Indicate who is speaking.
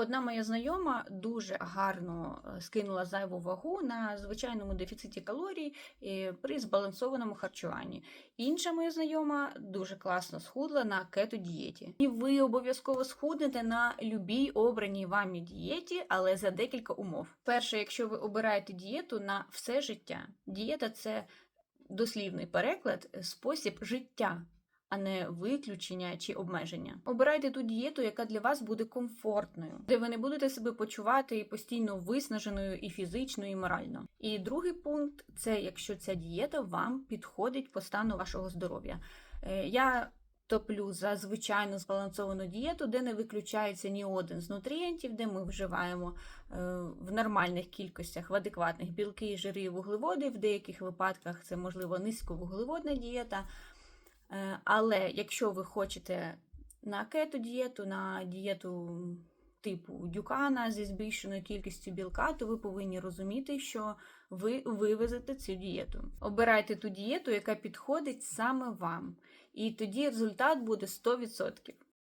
Speaker 1: Одна моя знайома дуже гарно е, скинула зайву вагу на звичайному дефіциті калорій при збалансованому харчуванні. Інша моя знайома дуже класно схудла на кето-дієті. І ви обов'язково схуднете на любій обраній вами дієті, але за декілька умов. Перше, якщо ви обираєте дієту на все життя, дієта це дослівний переклад, е, спосіб життя. А не виключення чи обмеження. Обирайте ту дієту, яка для вас буде комфортною, де ви не будете себе почувати постійно виснаженою і фізично, і морально. І другий пункт це якщо ця дієта вам підходить по стану вашого здоров'я. Е, Я топлю за звичайну збалансовану дієту, де не виключається ні один з нутрієнтів, де ми вживаємо е, в нормальних кількостях, в адекватних білки, жири вуглеводи. В деяких випадках це можливо низьковуглеводна дієта. Але якщо ви хочете на кето-дієту, на дієту типу дюкана зі збільшеною кількістю білка, то ви повинні розуміти, що ви вивезете цю дієту. Обирайте ту дієту, яка підходить саме вам. І тоді результат буде 100%.